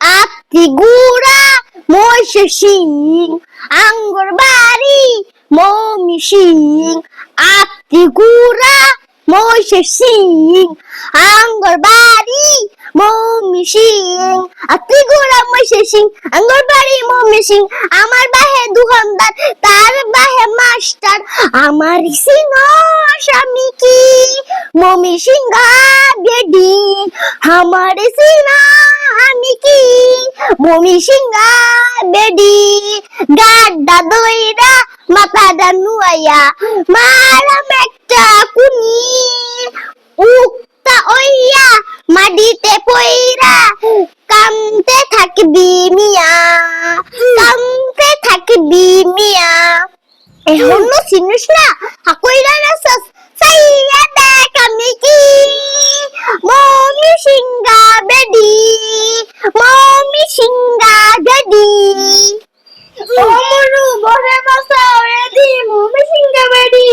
আত্মি গুড়া মহিষ সিং আঙ্গুর বাড়ি মৌমি সিং আত্মি গুড়া মহিষ সিং আঙ্গুর বাড়ি মৌমি সিং আত্মি গুড়া মহিষ সিং আঙ্গুর বাড়ি মৌমি সিং আমার বাহে দোকানদার, তার বাহে মাস্টার। আমার সিং স্বামী কি? মমি সিংহা বেডি। আমার সিনা আমি কি? মমি সিংহা, বেডি গাড্ডা দইরা মাথাটা নুয়াইয়া মারাম একটা কুনি। উক্তা ওইয়া মাটিতে পইরা কামতে থাকবি মিয়া, কামতে থাকবি মিয়া। এখনও চিনিস না হাকইরা ওরে বাসাও এদি মুমি সিংগা বেডি